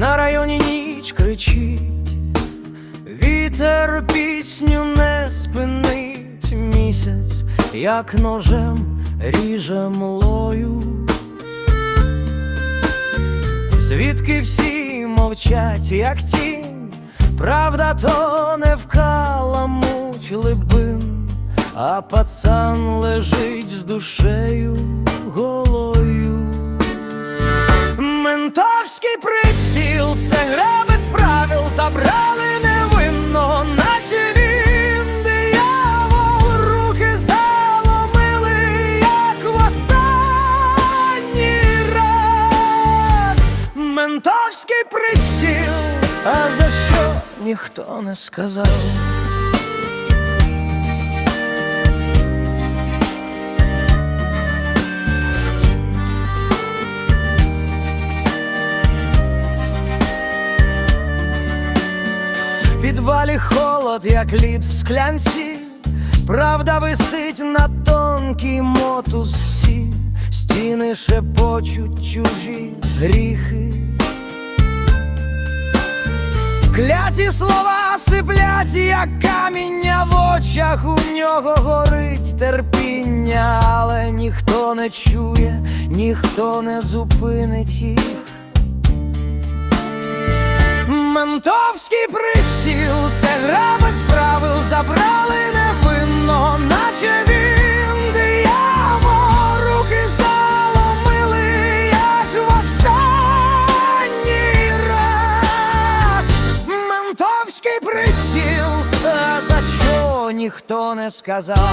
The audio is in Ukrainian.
безсонні ніч кричить, вітер пісню не спинить. Місяць, як ножем ріже млою. Звідки всі мовчать, як тінь, правда то не вкаламуть либин, а пацан лежить з душею Ментовський приціл, а за що ніхто не сказав. В підвалі холод, як лід в склянці, правда висить на тонкій мотузці, стіни шепочуть чужі гріхи. Кляті слова сиплять, як каміння в очах, у нього горить терпіння, але ніхто не чує, ніхто не зупинить їх. Ментовський приціл, ніхто не сказав.